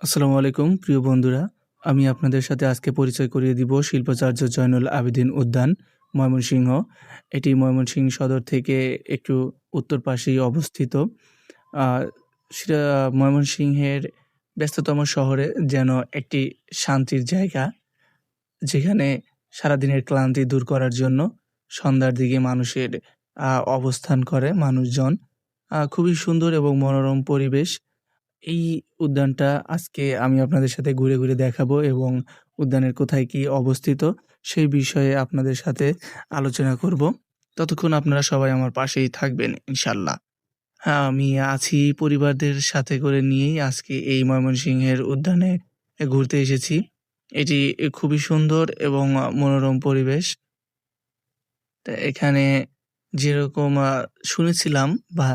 আসসালামু আলাইকুম, প্রিয় বন্ধুরা। আমি আপনাদের সাথে আজকে পরিচয় করিয়ে দিব শিল্পাচার্য জয়নুল আবেদিন উদ্যান, ময়মনসিংহ। এটি ময়মনসিংহ সদর থেকে একটু উত্তর পাশেই অবস্থিত। ময়মনসিংহের ব্যস্ততম শহরে যেন একটি শান্তির জায়গা, যেখানে সারাদিনের ক্লান্তি দূর করার জন্য সন্ধ্যার দিকে মানুষের অবস্থান করে মানুষজন। খুবই সুন্দর এবং মনোরম পরিবেশ। এই উদ্যানটা আজকে আমি আপনাদের সাথে ঘুরে ঘুরে দেখাবো এবং উদ্যানের কোথায় কি অবস্থিত সেই বিষয়ে আপনাদের সাথে আলোচনা করব। ততক্ষণ আপনারা সবাই আমার পাশেই থাকবেন ইনশাল্লাহ হ্যাঁ আমি আছি পরিবারদের সাথে করে নিয়েই আজকে এই ময়মনসিংহের উদ্যানে ঘুরতে এসেছি। এটি খুবই সুন্দর এবং মনোরম পরিবেশ। এখানে যেরকম শুনেছিলাম বা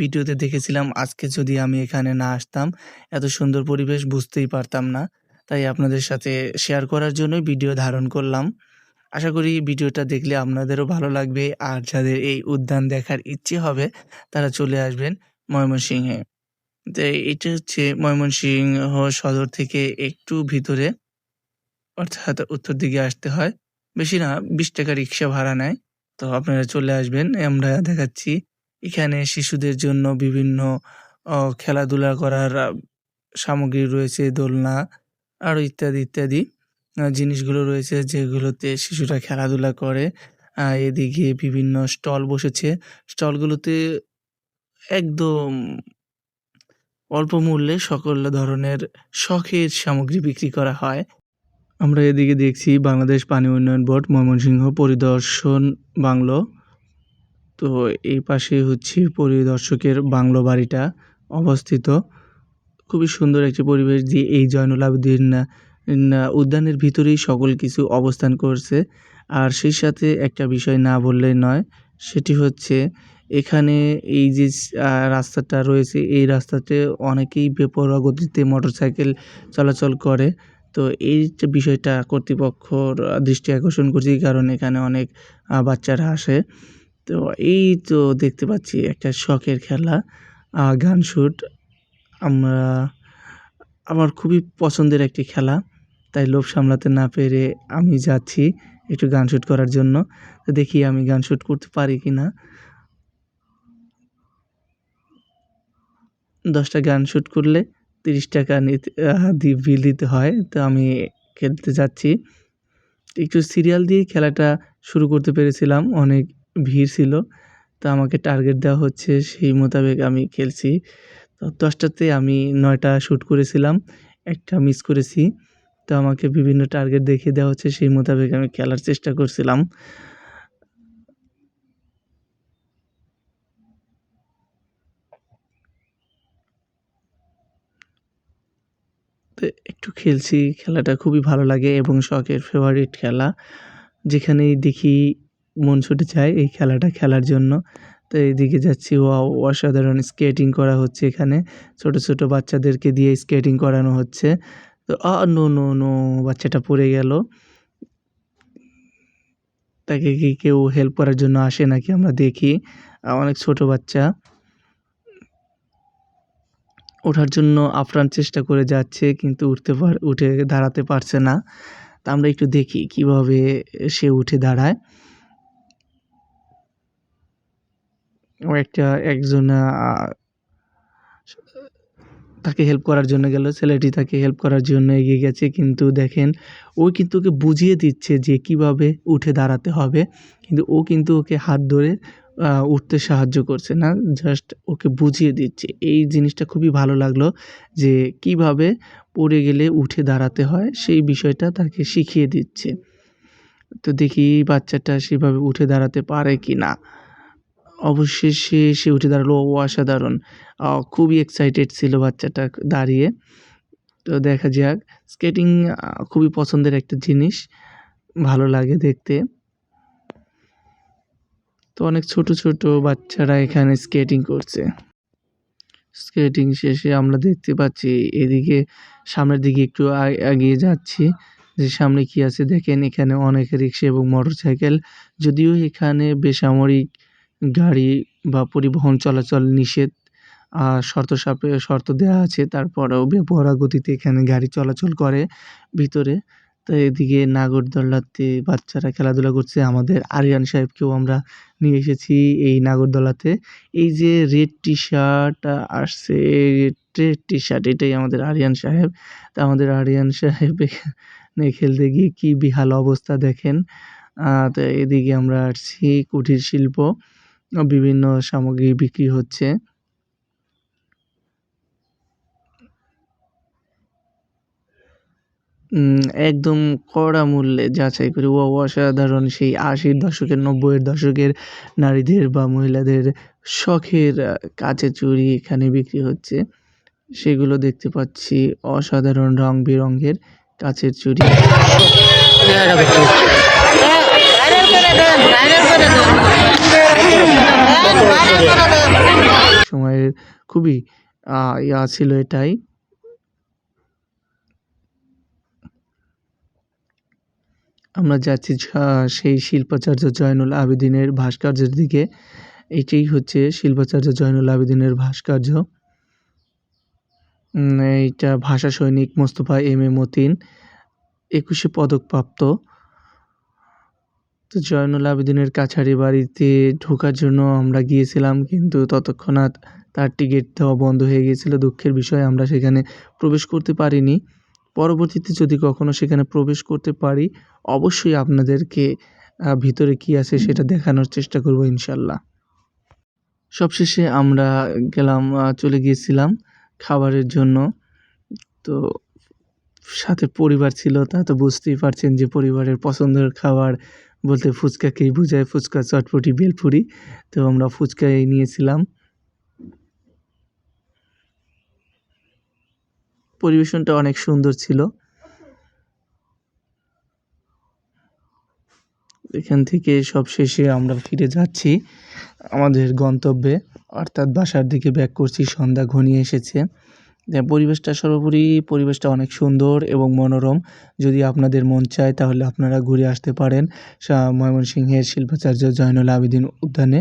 ভিডিওতে দেখেছিলাম, আজকে যদি আমি এখানে না আসতাম, এত সুন্দর পরিবেশ বুঝতেই পারতাম না। তাই আপনাদের সাথে শেয়ার করার জন্য ভিডিও ধারণ করলাম। আশা করি ভিডিওটা দেখলে আপনাদেরও ভালো লাগবে। আর যাদের এই উদ্যান দেখার ইচ্ছে হবে, তারা চলে আসবেন ময়মনসিংহে। তো এটা হচ্ছে ময়মনসিংহ সদর থেকে একটু ভিতরে, অর্থাৎ উত্তর দিকে আসতে হয়। বেশি না, বিশ টাকা রিক্সা ভাড়া নেয়। তো আপনারা চলে আসবেন, আমরা দেখাচ্ছি এখানে শিশুদের জন্য বিভিন্ন খেলাধুলা করার সামগ্রী রয়েছে, দোলনা আরও ইত্যাদি ইত্যাদি জিনিসগুলো রয়েছে যেগুলোতে শিশুরা খেলাধুলা করে। এদিকে বিভিন্ন স্টল বসেছে। স্টলগুলোতে একদম অল্প মূল্যে সকল ধরনের শখের সামগ্রী বিক্রি করা হয়। আমরা এদিকে দেখছি বাংলাদেশ পানি উন্নয়ন বোর্ড, ময়মনসিংহ পরিদর্শন বাংলো। তো এই পাশে হচ্ছে পরিদর্শকের বাংলো বাড়িটা অবস্থিত। খুবই সুন্দর একটি পরিবেশ দিয়ে এই জয়নুল আবেদিন উদ্যানের ভিতরেই সকল কিছু অবস্থান করছে। আর সেই সাথে একটা বিষয় না বললেই নয়, সেটি হচ্ছে এখানে এই যে রাস্তাটা রয়েছে, এই রাস্তাতে অনেকেই বেপরোয়া গতিতে মোটরসাইকেল চলাচল করে। তো এই বিষয়টা কর্তৃপক্ষর দৃষ্টি আকর্ষণ করছি, কারণ এখানে অনেক বাচ্চারা আসে। তো এই তো দেখতে পাচ্ছি একটা শখের খেলা গান শুট। আমরা, আমার খুবই পছন্দের একটি খেলা, তাই লোভ সামলাতে না পেরে আমি যাচ্ছি একটু গান শুট করার জন্য। তো দেখি আমি গান শুট করতে পারি কি না দশটা গান শুট করলে তিরিশ টাকা নিতে বিল দিতে হয়, তো আমি খেলতে যাচ্ছি। একটু সিরিয়াল দিয়ে খেলাটা শুরু করতে পেরেছিলাম, অনেক ভিড় ছিল। তো আমাকে টার্গেট দেওয়া হচ্ছে সেই মোতাবেক আমি খেলছি। তো দশটাতে আমি নয়টা শ্যুট করেছিলাম, একটা মিস করেছি। তো আমাকে বিভিন্ন টার্গেট দেখিয়ে দেওয়া হচ্ছে, সেই মোতাবেক আমি খেলার চেষ্টা করছিলাম। তো একটু খেলছি, খেলাটা খুবই ভালো লাগে এবং শখের ফেভারিট খেলা। যেখানেই দেখি মন ছুটে যায় এই খেলাটা খেলার জন্য। তো এইদিকে যাচ্ছি অসাধারণ স্কেটিং করা হচ্ছে এখানে। ছোট ছোট বাচ্চাদেরকে দিয়ে স্কেটিং করানো হচ্ছে। তো, আ, নো নো নো, বাচ্চাটা পড়ে গেল। তাকে কি কেউ হেল্প করার জন্য আসে নাকি আমরা দেখি। অনেক ছোট বাচ্চা। ওঠার জন্য আপ্রাণ চেষ্টা করে যাচ্ছে, কিন্তু উঠতে পার, উঠে দাঁড়াতে পারছে না। তা আমরা একটু দেখি কীভাবে সে উঠে দাঁড়ায়। ও একটা একজন তাকে হেল্প করার জন্য গেল, ছেলেটি তাকে হেল্প করার জন্য এগিয়ে গেছে, কিন্তু দেখেন, ও কিন্তু ওকে বুঝিয়ে দিচ্ছে যে কীভাবে উঠে দাঁড়াতে হবে, কিন্তু ও কিন্তু ওকে হাত ধরে উঠতে সাহায্য করছে না জাস্ট ওকে বুঝিয়ে দিচ্ছে। এই জিনিসটা খুবই ভালো লাগল যে কীভাবে পড়ে গেলে উঠে দাঁড়াতে হয়, সেই বিষয়টা তাকে শিখিয়ে দিচ্ছে। তো দেখি বাচ্চাটা সেভাবে উঠে দাঁড়াতে পারে কি না অবশ্যই সে উঠে দাঁড়াল। ও অসাধারণ। খুবই এক্সাইটেড ছিল বাচ্চাটা দাঁড়িয়ে। তো দেখা যাক। স্কেটিং খুবই পছন্দের একটা জিনিস। ভালো লাগে দেখতে। তো অনেক ছোট ছোট বাচ্চারা এখানে স্কেটিং করছে। স্কেটিং শেষে আমরা দেখতে পাচ্ছি, এদিকে সামনের দিকে একটু এগিয়ে যাচ্ছি। যে সামনে কি আছে দেখেন, এখানে অনেক রিক্সা এবং মোটরসাইকেল যদিও এখানে বেসামরিক গাড়ি বা পরিবহন চলাচল নিষেধ। শর্ত সাপে, শর্ত দেওয়া আছে, তারপরেও বেপরোয়া গতিতে এখানে গাড়ি চলাচল করে ভিতরে। তো এদিকে নাগরদোলাতে বাচ্চারা খেলাধুলা করছে। আমাদের আরিয়ান সাহেবকেও আমরা নিয়ে এসেছি এই নাগরদোলাতে। এই যে রেড টি শার্ট আসছে, রেড টি শার্ট এটাই আমাদের আরিয়ান সাহেব। তা আমাদের আরিয়ান সাহেব এখানে খেলতে গিয়ে কী বিহাল অবস্থা দেখেন। তো এদিকে আমরা আসছি কুটির শিল্প। বিভিন্ন সামগ্রী বিক্রি হচ্ছে। একদম কড়া মূল্যে যাচাই করে। ও অসাধারণ সেই আশির দশকের, নব্বইয়ের দশকের নারীদের বা মহিলাদের শখের কাচের চুড়ি এখানে বিক্রি হচ্ছে। সেগুলো দেখতে পাচ্ছি। অসাধারণ রং বেরঙের কাচের চুড়ি সময়ের খুবই ইয়া ছিল এটাই। আমরা যাচ্ছি সেই শিল্পাচার্য জয়নুল আবেদিনের ভাস্কর্যের দিকে। এটাই হচ্ছে শিল্পাচার্য জয়নুল আবেদিনের ভাস্কর্য। এইটা ভাষা সৈনিক মোস্তফা এম এ মতিন, একুশে পদকপ্রাপ্ত। তো জয়নুল আবেদিনের কাছারি বাড়িতে ঢোকার জন্য আমরা গিয়েছিলাম, কিন্তু ততক্ষণাৎ তার টিকিট দেওয়া বন্ধ হয়ে গিয়েছিল, দুঃখের বিষয়, আমরা সেখানে প্রবেশ করতে পারিনি। পরবর্তীতে যদি কখনও সেখানে প্রবেশ করতে পারি, অবশ্যই আপনাদেরকে ভিতরে কি আছে সেটা দেখানোর চেষ্টা করব ইনশাল্লাহ। সবশেষে আমরা গেলাম চলে গিয়েছিলাম খাবারের জন্য। তো সাথে পরিবার ছিল তা তো বুঝতেই পারছেন যে পরিবারের পছন্দের খাবার বলতে ফুচকাকেই বোঝায়, ফুচকা, চটপটি, বেলপুরি। তো আমরা ফুচকাই নিয়েছিলাম। পরিবেশনটা অনেক সুন্দর ছিল। এখান থেকে সব শেষে আমরা ফিরে যাচ্ছি আমাদের গন্তব্যে। অর্থাৎ বাসার দিকে ব্যাক করছি, সন্ধ্যা ঘনিয়ে এসেছে। যা পরিবেশটা সর্বোপরি, পরিবেশটা অনেক সুন্দর এবং মনোরম। যদি আপনাদের মন চায় তাহলে আপনারা ঘুরে আসতে পারেন। ময়মনসিংহের শিল্পাচার্য জয়নুল আবেদিন উদ্যানে।